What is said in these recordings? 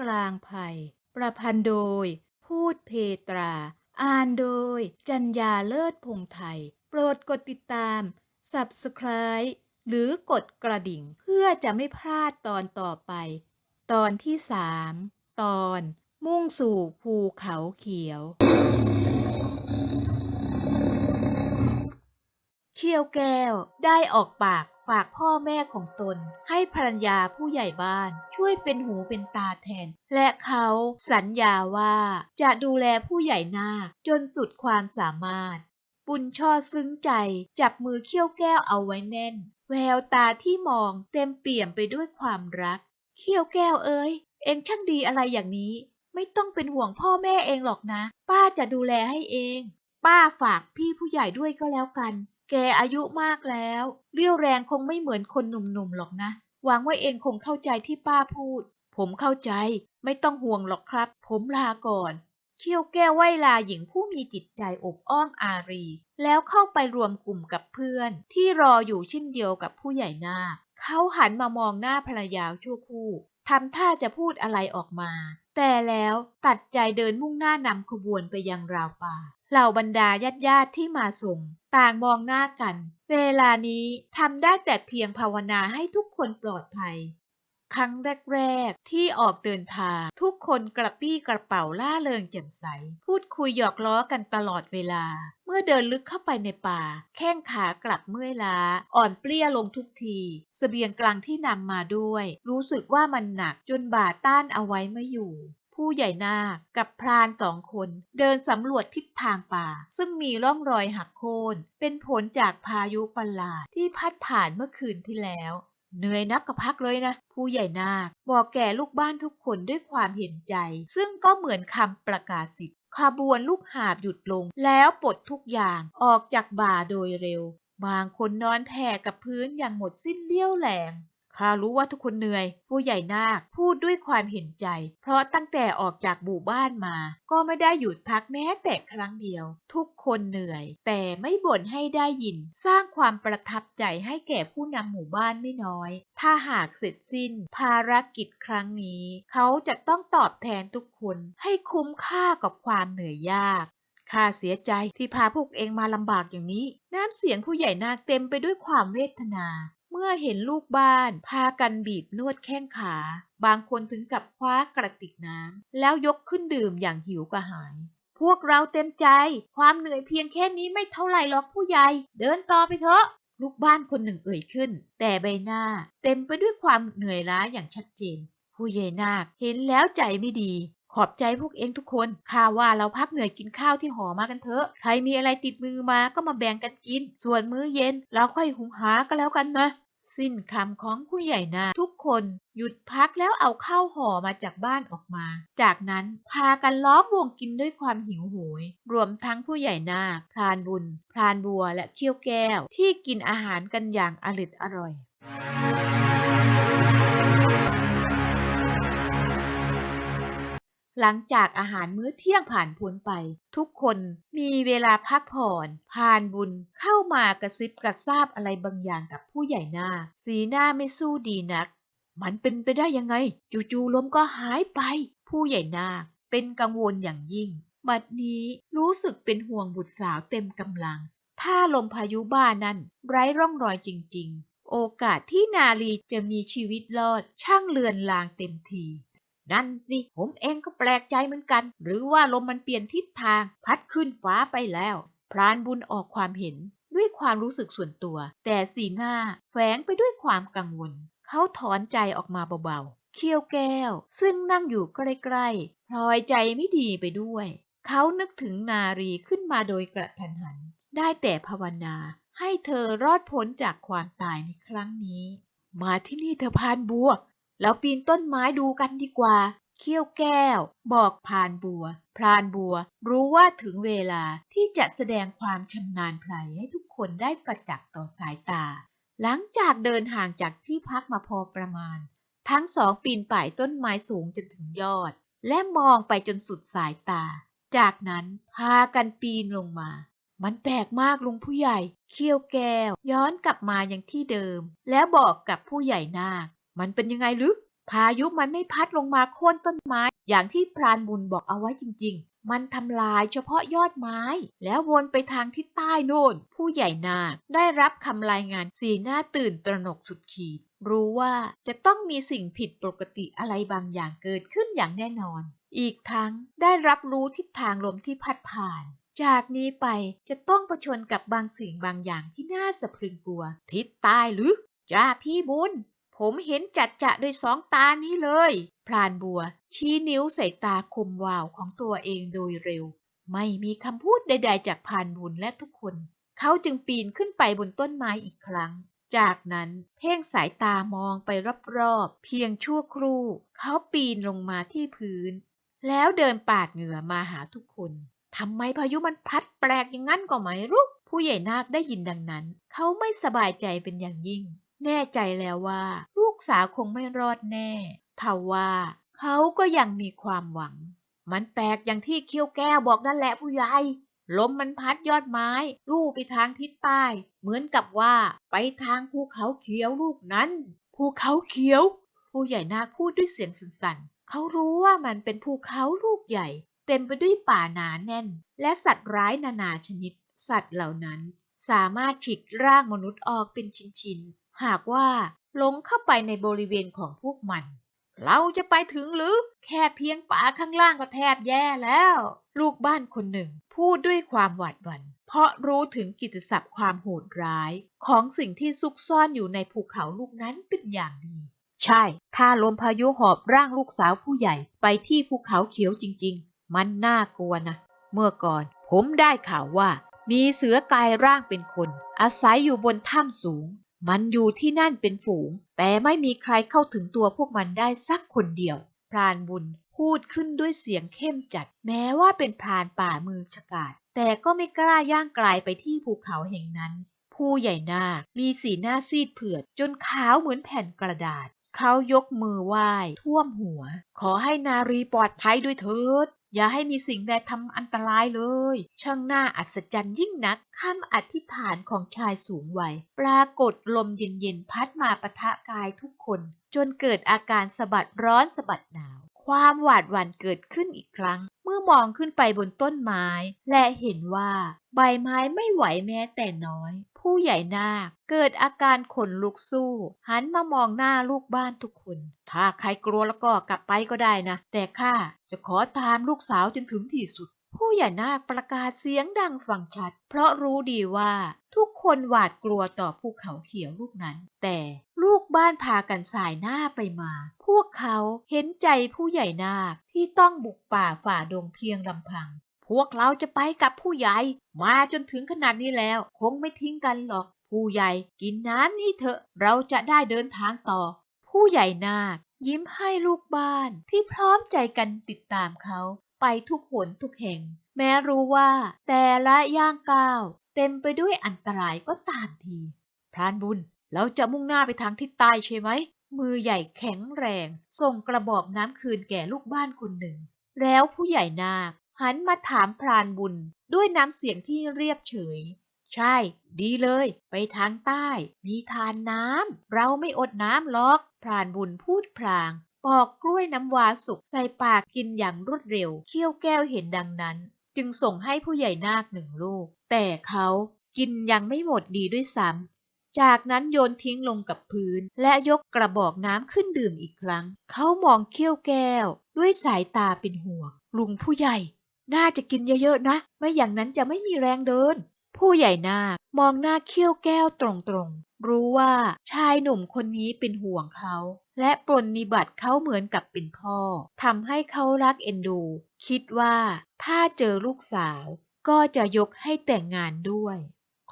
กลางไผ่ประพันธ์โดย พูดเพตรา อ่านโดย จัญญาเลิศพงไทย โปรดกดติดตาม Subscribe หรือกดกระดิ่งเพื่อจะไม่พลาดตอนต่อไป ตอนที่สามตอน มุ่งสู่ภูเขาเขียว เขียวแก้วได้ออกปาก ฝากพ่อแม่ของตน ให้ภรรยาผู้ใหญ่บ้าน ช่วยเป็นหูเป็นตาแทน และเขาสัญญาว่าจะดูแลผู้ใหญ่นาคจนสุดความสามารถ บุญช่อซึ้งใจจับมือเขี้ยวแก้วเอาไว้แน่น แววตาที่มองเต็มเปี่ยมไปด้วยความรัก เขี้ยวแก้วเอ้ย เองช่างดีอะไรอย่างนี้ ไม่ต้องเป็นห่วงพ่อแม่เองหรอกนะ ป้าจะดูแลให้เอง ป้าฝากพี่ผู้ใหญ่ด้วยก็แล้วกัน แกอายุมากแล้ว เรี่ยวแรงคงไม่เหมือนคนหนุ่มๆหรอกนะ หวังว่าเองคงเข้าใจที่ป้าพูด ผมเข้าใจ ไม่ต้องห่วงหรอกครับ ผมลาก่อน เขี้ยวแก้วไหวลาหญิงผู้มีจิตใจอบอ้อมอารี แล้วเข้าไปรวมกลุ่มกับเพื่อน ที่รออยู่เช่นเดียวกับผู้ใหญ่นาเขาหันมามองหน้าภรรยาชั่วคู่ทำท่าจะพูดอะไรออกมา แต่แล้วตัดใจเดินมุ่งหน้านำขบวนไปยังราวป่า เหล่าบรรดาญาติญาติที่มาส่ง ต่างมองหน้ากัน เวลานี้ทำได้แต่เพียงภาวนาให้ทุกคนปลอดภัย ครั้งแรก ๆ ที่ออกเดินทางทุกคนกระปี้กระเป๋าล่าเริงแจ่มใส พูดคุยหยอกล้อกันตลอดเวลา เมื่อเดินลึกเข้าไปในป่า แข้งขากลับเมื่อยล้า อ่อนเปลี้ยลงทุกทีสเสบียงกลางที่นำมาด้วย รู้สึกว่ามันหนักจนบ่าต้านเอาไว้ไม่อยู่ ผู้ใหญ่นาคกับพรานสองคน เดินสำรวจทิศทางป่า ซึ่งมีร่องรอยหักโค่นเป็นผลจากพายุประหลาดที่พัดผ่านเมื่อคืนที่แล้วเหนื่อยนักก็พักเลยนะ ผู้ใหญ่นาคบอกแก่ลูกบ้านทุกคนด้วยความเห็นใจ ซึ่งก็เหมือนคำประกาศสิทธิ์ขบวนลูกหาบหยุดลง แล้วปลดทุกอย่างออกจากบ่าโดยเร็ว บางคนนอนแผ่กับพื้นอย่างหมดสิ้นเลี้ยวแรง ข้ารู้ว่าทุกคนเหนื่อย ผู้ใหญ่นาคพูดด้วยความเห็นใจ เพราะตั้งแต่ออกจากหมู่บ้านมา ก็ไม่ได้หยุดพักแม้แต่ครั้งเดียว ทุกคนเหนื่อย แต่ไม่บ่นให้ได้ยิน สร้างความประทับใจให้แก่ผู้นำหมู่บ้านไม่น้อย ถ้าหากเสร็จสิ้น ภารกิจครั้งนี้ เขาจะต้องตอบแทนทุกคนให้คุ้มค่ากับความเหนื่อยยากข้าเสียใจที่พาพวกเองมาลำบากอย่างนี้ น้ำเสียงผู้ใหญ่นาคเต็มไปด้วยความเวทนา เมื่อเห็นลูกบ้านพากันบีบนวดแข้งขา บางคนถึงกับคว้ากระติกน้ำแล้วยกขึ้นดื่มอย่างหิวกระหาย พวกเราเต็มใจ ความเหนื่อยเพียงแค่นี้ไม่เท่าไหร่หรอกผู้ใหญ่ เดินต่อไปเถอะ ลูกบ้านคนหนึ่งเอ่ยขึ้น แต่ใบหน้าเต็มไปด้วยความเหนื่อยล้าอย่างชัดเจน ผู้ใหญ่นาคเห็นแล้วใจไม่ดี ขอบใจพวกเองทุกคนข้าว่าเราพักเหนื่อยกินข้าวที่หอมากันเถอะ ใครมีอะไรติดมือมาก็มาแบ่งกันกิน ส่วนมื้อเย็นเราค่อยหุงหาก็แล้วกันนะ สิ้นคำของผู้ใหญ่นาทุกคนหยุดพักแล้วเอาข้าวห่อมาจากบ้านออกมา จากนั้นพากันล้อมวงกินด้วยความหิวโหย รวมทั้งผู้ใหญ่นาพรานบุญพรานบัวและเขี้ยวแก้ว ที่กินอาหารกันอย่างอริดอร่อย หลังจากอาหารมื้อเที่ยงผ่านพ้นไป ทุกคนมีเวลาพักผ่อนพานบุญเข้ามากระซิบกระซาบอะไรบางอย่างกับผู้ใหญ่หน้า สีหน้าไม่สู้ดีนัก มันเป็นไปได้ยังไง จู่ๆลมก็หายไป ผู้ใหญ่นาเป็นกังวลอย่างยิ่ง บัดนี้รู้สึกเป็นห่วงบุตรสาวเต็มกำลัง ถ้าลมพายุบ้านั้นไร้ร่องรอยจริง ๆ โอกาสที่นาลีจะมีชีวิตรอดช่างเลือนลางเต็มที นั่นสิ ผมเองก็แปลกใจเหมือนกัน หรือว่าลมมันเปลี่ยนทิศทาง พัดขึ้นฟ้าไปแล้ว พรานบุญออกความเห็นด้วยความรู้สึกส่วนตัว แต่สีหน้าแฝงไปด้วยความกังวล เขาถอนใจออกมาเบาๆเขี้ยวแก้ว ซึ่งนั่งอยู่ใกล้ๆพลอยใจไม่ดีไปด้วย เขานึกถึงนารีขึ้นมาโดยกระทันหัน ได้แต่ภาวนา ให้เธอรอดพ้นจากความตายในครั้งนี้ มาที่นี่เธอพานบัว แล้วปีนต้นไม้ดูกันดีกว่า เขี้ยวแก้ว บอกพรานบัว พรานบัว รู้ว่าถึงเวลาที่จะแสดงความชำนาญไพลให้ทุกคนได้ประจักษ์ต่อสายตา หลังจากเดินห่างจากที่พักมาพอประมาณ ทั้งสองปีนป่ายต้นไม้สูงจนถึงยอด และมองไปจนสุดสายตา จากนั้นพากันปีนลงมามันแปลกมากลุงผู้ใหญ่ เขี้ยวแก้ว ย้อนกลับมาอยังที่เดิม แล้วบอกกับผู้ใหญ่นาค มันเป็นยังไงลึกพายุมันไม่พัดลงมาโค่นต้นไม้ อย่างที่พรานบุญบอกเอาไว้จริง ๆ มันทำลายเฉพาะยอดไม้ แล้ววนไปทางทิศใต้โน่น ผู้ใหญ่นาได้รับคำรายงานสีหน้าตื่นตระหนกสุดขีด รู้ว่าจะต้องมีสิ่งผิดปกติอะไรบางอย่างเกิดขึ้นอย่างแน่นอน อีกทั้งได้รับรู้ทิศทางลมที่พัดผ่าน จากนี้ไปจะต้องประชนกับบางสิ่งบางอย่างที่น่าสะพรึงกลัว ทิศใต้หรือจ้าพี่บุญ ผมเห็นจัดจะด้วยสองตานี้เลยพรานบัว ชี้นิ้วใส่ตาคมวาวของตัวเองโดยเร็ว ไม่มีคำพูดใด ๆ จากพรานบุญและทุกคน เขาจึงปีนขึ้นไปบนต้นไม้อีกครั้ง จากนั้นเพ่งสายตามองไปรอบๆ เพียงชั่วครู่ เขาปีนลงมาที่พื้น แล้วเดินปาดเหงื่อมาหาทุกคนทำไมพายุมันพัดแปลกอย่างนั้นก็ไม่รู้ผู้ใหญ่นาคได้ยินดังนั้น เขาไม่สบายใจเป็นอย่างยิ่ง แน่ใจแล้วว่า ลูกสาวคงไม่รอดแน่ทว่าเขาก็ยังมีความหวัง มันแปลกอย่างที่เคี้ยวแก้วบอกนั่นแหละผู้ใหญ่ลมมันพัดยอดไม้ลู่ไปทางทิศใต้ เหมือนกับว่าไปทางภูเขาเขียวลูกนั้นภูเขาเขียว ผู้ใหญ่นาคพูดด้วยเสียงสั่นๆเขารู้ว่ามันเป็นภูเขาลูกใหญ่ เต็มไปด้วยป่าหนาแน่น และสัตว์ร้ายนานาชนิด สัตว์เหล่านั้น สามารถฉีกร่างมนุษย์ออกเป็นชิ้นๆ หากว่าหลงเข้าไปในบริเวณของพวกมัน เราจะไปถึงหรือแค่เพียงป่าข้างล่างก็แทบแย่แล้ว ลูกบ้านคนหนึ่งพูดด้วยความหวาดหวัน่น เพราะรู้ถึงกิตติศัพท์ความโหดร้าย ของสิ่งที่ซุกซ่อนอยู่ในภูเขาลูกนั้นเป็นอย่างดี ใช่ ถ้าลมพายุหอบร่างลูกสาวผู้ใหญ่ไปที่ภูเขาเขียวจริง ๆ มันน่ากลัวนะ เมื่อก่อนผมได้ข่าวว่ามีเสือกายร่างเป็นคน อาศัยอยู่บนถ้ำสูง มันอยู่ที่นั่นเป็นฝูง แต่ไม่มีใครเข้าถึงตัวพวกมันได้สักคนเดียว พรานบุญพูดขึ้นด้วยเสียงเข้มจัด แม้ว่าเป็นพรานป่ามือฉกาจแต่ก็ไม่กล้าย่างกลายไปที่ภูเขาแห่งนั้น ผู้ใหญ่นาคมีสีหน้าซีดเผือด จนขาวเหมือนแผ่นกระดาษ เขายกมือไหว้ ท่วมหัว ขอให้นารีปลอดภัยด้วยเถิด อย่าให้มีสิ่งใดทำอันตรายเลย ช่างน่าอัศจรรย์ยิ่งนักคำอธิษฐานของชายสูงวัย ปรากฏลมเย็นๆพัดมาปะทะกายทุกคน จนเกิดอาการสะบัดร้อนสะบัดหนาว ความหวาดหวั่นเกิดขึ้นอีกครั้ง เมื่อมองขึ้นไปบนต้นไม้ และเห็นว่า ใบไม้ไม่ไหวแม้แต่น้อย ผู้ใหญ่นาคเกิดอาการขนลุกสู้ หันมามองหน้าลูกบ้านทุกคน ถ้าใครกลัวแล้วก็กลับไปก็ได้นะ แต่ข้าจะขอตามลูกสาวจนถึงที่สุด ผู้ใหญ่นาคประกาศเสียงดังฟังชัด เพราะรู้ดีว่าทุกคนหวาดกลัวต่อภูเขาเขียวลูกนั้น แต่ลูกบ้านพากันสายหน้าไปมา พวกเขาเห็นใจผู้ใหญ่นาคที่ต้องบุกป่าฝ่าดงเพียงลำพัง พวกเราจะไปกับผู้ใหญ่ มาจนถึงขนาดนี้แล้ว คงไม่ทิ้งกันหรอก ผู้ใหญ่กินน้ำนี่เถอะ เราจะได้เดินทางต่อ ผู้ใหญ่นาคยิ้มให้ลูกบ้านที่พร้อมใจกันติดตามเขา ไปทุกหนทุกแห่ง แม้รู้ว่า แต่ละย่างก้าว เต็มไปด้วยอันตรายก็ตามที พรานบุญ เราจะมุ่งหน้าไปทางทิศใต้ใช่ไหม มือใหญ่แข็งแรง ส่งกระบอกน้ำคืนแก่ลูกบ้านคนหนึ่ง แล้วผู้ใหญ่นาค หันมาถามพรานบุญด้วยน้ำเสียงที่เรียบเฉย ใช่ ดีเลย ไปทางใต้ มีทานน้ำ เราไม่อดน้ำหรอก พรานบุญพูดพลางปอกกล้วยน้ำวาสุกใส่ปากกินอย่างรวดเร็วเคี้ยวแก้วเห็นดังนั้น จึงส่งให้ผู้ใหญ่นาคหนึ่งลูก แต่เขากินยังไม่หมดดีด้วยซ้ำ จากนั้นโยนทิ้งลงกับพื้น และยกกระบอกน้ำขึ้นดื่มอีกครั้ง เขามองเขี้ยวแก้ว ด้วยสายตาเป็นห่วงลุงผู้ใหญ่ น่าจะกินเยอะๆนะ ไม่อย่างนั้นจะไม่มีแรงเดิน ผู้ใหญ่นาคมองหน้าเขี้ยวแก้วตรงๆ รู้ว่าชายหนุ่มคนนี้เป็นห่วงเขา และปรนนิบัติเขาเหมือนกับเป็นพ่อทำให้เขารักเอ็นดู คิดว่าถ้าเจอลูกสาว ก็จะยกให้แต่งงานด้วย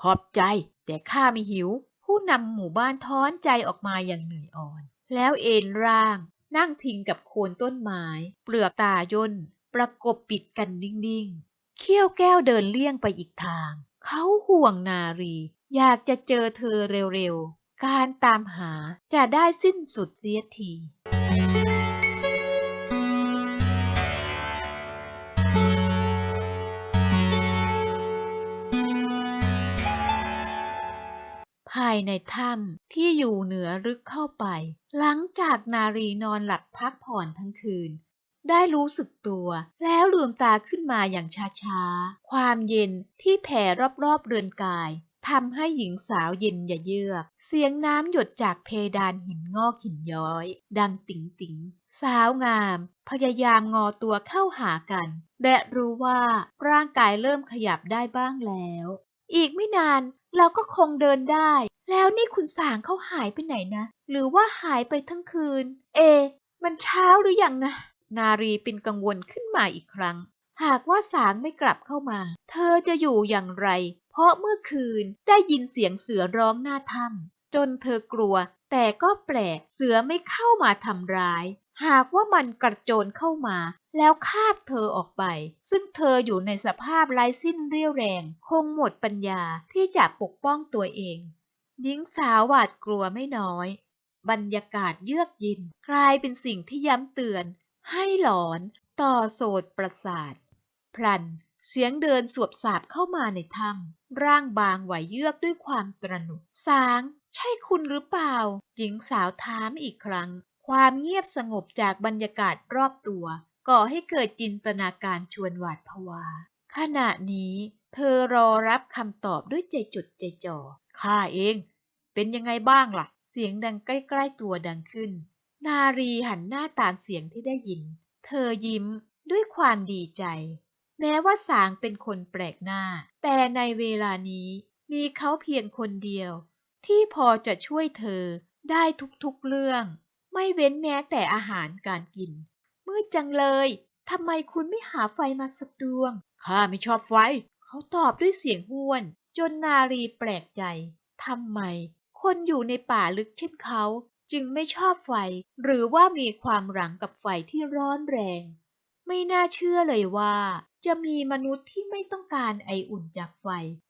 ขอบใจ แต่ข้าไม่หิว ผู้นำหมู่บ้านท้อนใจออกมาอย่างเหนื่อยอ่อน แล้วเอนร่างนั่งพิงกับโคนต้นไม้ เปลือกตาย่น ประกบปิดกันนิ่งๆ เขี้ยวแก้วเดินเลี่ยงไปอีกทาง เขาห่วงนารี อยากจะเจอเธอเร็วๆ การตามหาจะได้สิ้นสุดเสียทีภายในถ้ำที่อยู่เหนือลึกเข้าไป หลังจากนารีนอนหลับพักผ่อนทั้งคืน ได้รู้สึกตัว แล้วลืมตาขึ้นมาอย่างช้าๆ ความเย็นที่แผ่รอบๆเรือนกายทำให้หญิงสาวเย็นอย่าเยือก เสียงน้ำหยดจากเพดานหินงอกหินย้อย ดังติ๋งติ๋ง สาวงาม พยายามงอตัวเข้าหากัน และรู้ว่าร่างกายเริ่มขยับได้บ้างแล้ว อีกไม่นานเราก็คงเดินได้ แล้วนี่คุณสางเขาหายไปไหนนะ หรือว่าหายไปทั้งคืน เอ มันเช้าหรือยังนะ นารีเป็นกังวลขึ้นมาอีกครั้ง หากว่าสางไม่กลับเข้ามา เธอจะอยู่อย่างไร เพราะเมื่อคืนได้ยินเสียงเสือร้องหน้าถ้ำจนเธอกลัว แต่ก็แปลกเสือไม่เข้ามาทำร้าย หากว่ามันกระโจนเข้ามา แล้วคาบเธอออกไป ซึ่งเธออยู่ในสภาพไร้สิ้นเรี่ยวแรง คงหมดปัญญาที่จะปกป้องตัวเองหญิงสาวหวาดกลัวไม่น้อย บรรยากาศเยือกเย็นกลายเป็นสิ่งที่ย้ำเตือน ให้หลอนต่อโสดประสาท พลันเสียงเดินสวบสาบเข้ามาในถ้ำร่างบางไหวเยือกด้วยความตระหนกสาง ใช่คุณหรือเปล่า หญิงสาวถามอีกครั้ง ความเงียบสงบจากบรรยากาศรอบตัว ก่อให้เกิดจินตนาการชวนหวาดผวา ขณะนี้ เธอรอรับคำตอบด้วยใจจดใจจ่อข้าเอง เป็นยังไงบ้างล่ะ เสียงดังใกล้ ๆ ตัวดังขึ้น นารีหันหน้าตามเสียงที่ได้ยิน เธอยิ้มด้วยความดีใจ แม้ว่าสางเป็นคนแปลกหน้า แต่ในเวลานี้มีเขาเพียงคนเดียว ที่พอจะช่วยเธอได้ทุกๆเรื่อง ไม่เว้นแม้แต่อาหารการกิน มืดจังเลยทำไมคุณไม่หาไฟมาสักดวง ข้าไม่ชอบไฟ เขาตอบด้วยเสียงห้วน จนนารีแปลกใจ ทำไม คนอยู่ในป่าลึกเช่นเขา จึงไม่ชอบไฟ หรือว่ามีความหลังกับไฟที่ร้อนแรง ไม่น่าเชื่อเลยว่า จะมีมนุษย์ที่ไม่ต้องการไออุ่นจากไฟ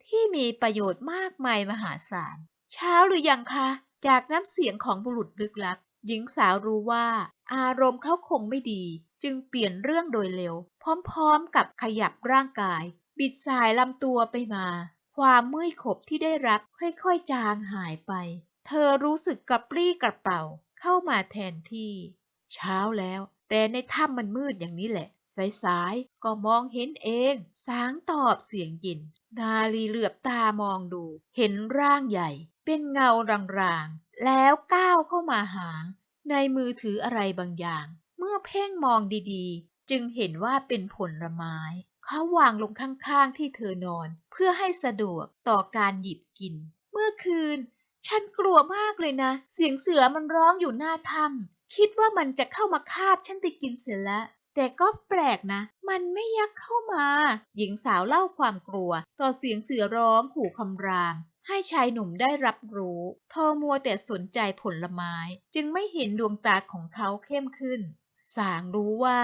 ที่มีประโยชน์มากมายมหาศาล เช้าหรือยังคะ จากน้ำเสียงของบุรุษลึกลับ หญิงสาวรู้ว่า อารมณ์เขาคงไม่ดี จึงเปลี่ยนเรื่องโดยเร็ว พร้อมๆ กับขยับร่างกาย บิดสายลำตัวไปมา ความเมื่อยขบที่ได้รับค่อยๆ จางหายไป เธอรู้สึกกระปรี้กระเป๋าเข้ามาแทนที่ เช้าแล้ว แต่ในถ้ำมันมืดอย่างนี้แหละ สายๆ ก็มองเห็นเอง สางตอบเสียงยิน นาลีเหลือบตามองดู เห็นร่างใหญ่ เป็นเงารางๆ แล้วก้าวเข้ามาหา ในมือถืออะไรบางอย่าง เมื่อเพ่งมองดีๆ จึงเห็นว่าเป็นผลไม้เขาวางลงข้างๆที่เธอนอน เพื่อให้สะดวกต่อการหยิบกิน เมื่อคืน ฉันกลัวมากเลยนะ เสียงเสือมันร้องอยู่หน้าถ้ำคิดว่ามันจะเข้ามาคาบฉันไปกินเสียแล้วแต่ก็แปลกนะ มันไม่ยักเข้ามา หญิงสาวเล่าความกลัว ต่อเสียงเสือร้องขู่คำราม ให้ชายหนุ่มได้รับรู้เธอมัวแต่สนใจผลไม้ จึงไม่เห็นดวงตาของเขาเข้มขึ้น สางรู้ว่า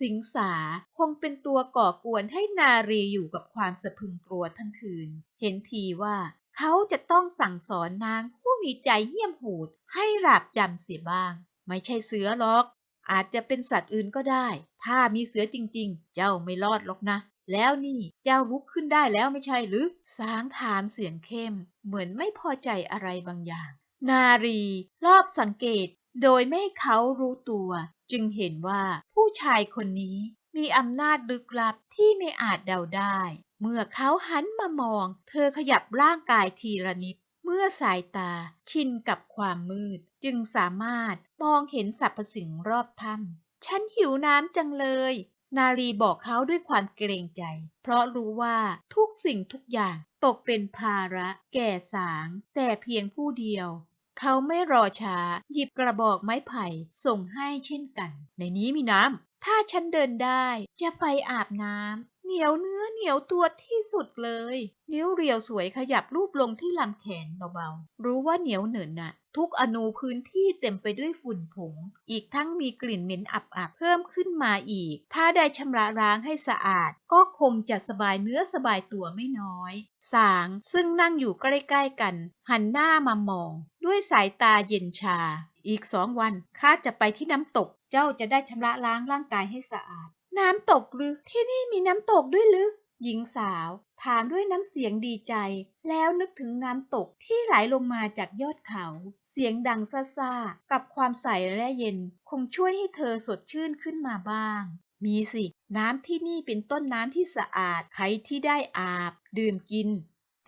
สิงสาคงเป็นตัวก่อกวนให้นารีอยู่กับความสะพึงกลัวทั้งคืน เห็นทีว่า เขาจะต้องสั่งสอนนางผู้มีใจเหี้ยมโหดให้หลาบจำเสียบ้าง ไม่ใช่เสือหรอก อาจจะเป็นสัตว์อื่นก็ได้ ถ้ามีเสือจริง ๆ เจ้าไม่รอดหรอกนะ แล้วนี่เจ้าลุกขึ้นได้แล้วไม่ใช่หรือ สางถามเสียงเข้ม เหมือนไม่พอใจอะไรบางอย่าง นารีรอบสังเกต โดยไม่ให้เขารู้ตัว จึงเห็นว่าผู้ชายคนนี้มีอำนาจลึกลับที่ไม่อาจเดาได้ เมื่อเขาหันมามอง เธอขยับร่างกายทีละนิด เมื่อสายตาชินกับความมืด จึงสามารถมองเห็นสรรพสิ่งรอบถ้ำฉันหิวน้ำจังเลย นารีบอกเขาด้วยความเกรงใจ เพราะรู้ว่าทุกสิ่งทุกอย่างตกเป็นภาระ แก่สาง แต่เพียงผู้เดียวเขาไม่รอช้า หยิบกระบอกไม้ไผ่ส่งให้เช่นกัน ในนี้มีน้ำ ถ้าฉันเดินได้จะไปอาบน้ำ เหนียวเนื้อเหนียวตัวที่สุดเลย นิ้วเรียวสวยขยับรูปลงที่ลำแขนเบาๆ รู้ว่าเหนียวเหนินน่ะ ทุกอนูพื้นที่เต็มไปด้วยฝุ่นผง อีกทั้งมีกลิ่นเหม็นอับๆ เพิ่มขึ้นมาอีก ถ้าได้ชำระล้างให้สะอาด ก็คงจะสบายเนื้อสบายตัวไม่น้อย สางซึ่งนั่งอยู่ใกล้ๆกัน หันหน้ามามอง ด้วยสายตาเย็นชา อีกสองวันข้าจะไปที่น้ำตก เจ้าจะได้ชำระล้างร่างกายให้สะอาด น้ำตกหรือ ที่นี่มีน้ำตกด้วยหรือ หญิงสาว ถามด้วยน้ำเสียงดีใจ แล้วนึกถึงน้ำตกที่ไหลลงมาจากยอดเขา เสียงดังซ่าๆ กับความใสและเย็น คงช่วยให้เธอสดชื่นขึ้นมาบ้าง มีสิ น้ำที่นี่เป็นต้นน้ำที่สะอาด ใครที่ได้อาบ ดื่มกิน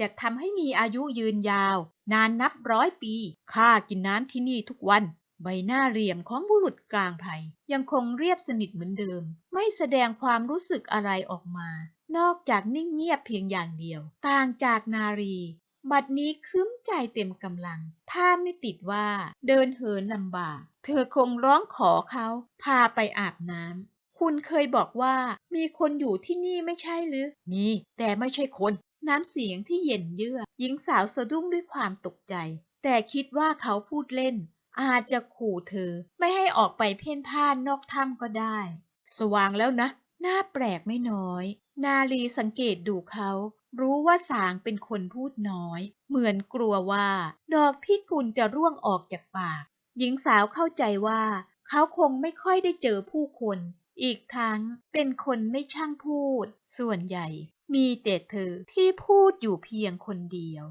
จะทำให้มีอายุยืนยาว นานนับร้อยปี ข้ากินน้ำที่นี่ทุกวัน ใบหน้าเหลี่ยมของบุรุษกลางไพรยังคงเรียบสนิทเหมือนเดิม ไม่แสดงความรู้สึกอะไรออกมา นอกจากนิ่งเงียบเพียงอย่างเดียว ต่างจากนารี บัดนี้คืมใจเต็มกำลัง ถ้าไม่ติดว่าเดินเหินลำบาก เธอคงร้องขอเขาพาไปอาบน้ำ คุณเคยบอกว่ามีคนอยู่ที่นี่ไม่ใช่หรือ มี แต่ไม่ใช่คน น้ำเสียงที่เย็นเยือกหญิงสาวสะดุ้งด้วยความตกใจ แต่คิดว่าเขาพูดเล่น อาจจะขู่เธอไม่ให้ออกไปเพ่นพ่านนอกถ้ำก็ได้ สว่างแล้วนะน่าแปลกไม่น้อย นาลีสังเกตดูเขา รู้ว่าสางเป็นคนพูดน้อย เหมือนกลัวว่า ดอกพิกุลจะร่วงออกจากปาก หญิงสาวเข้าใจว่า เขาคงไม่ค่อยได้เจอผู้คน อีกทั้งเป็นคนไม่ช่างพูด ส่วนใหญ่ มีแต่เธอที่พูดอยู่เพียงคนเดียว